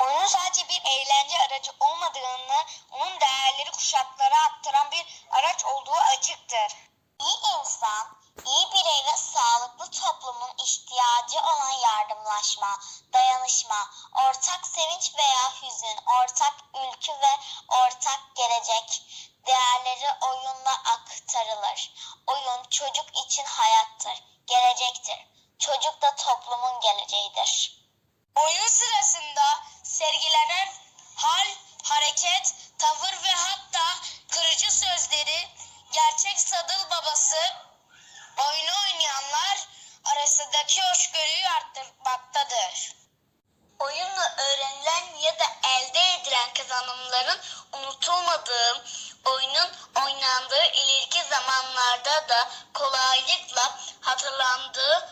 Oyunun sadece bir eğlence aracı olmadığını, onun değerleri kuşaklara aktaran bir araç olduğu açıktır. İyi insan, iyi birey ve sağlıklı toplumun ihtiyacı olan yardımlaşma, dayanışma, ortak sevinç veya hüzün, ortak ülkü ve ortak gelecek değerleri oyunla aktarılır. Oyun çocuk için hayattır, gelecektir. Çocuk da toplumun geleceğidir. Oyun sırasında babası oyunu oynayanlar arasındaki hoşgörüyü arttırmaktadır. Oyunla öğrenilen ya da elde edilen kazanımların unutulmadığı, oyunun oynandığı ileriki zamanlarda da kolaylıkla hatırlandığı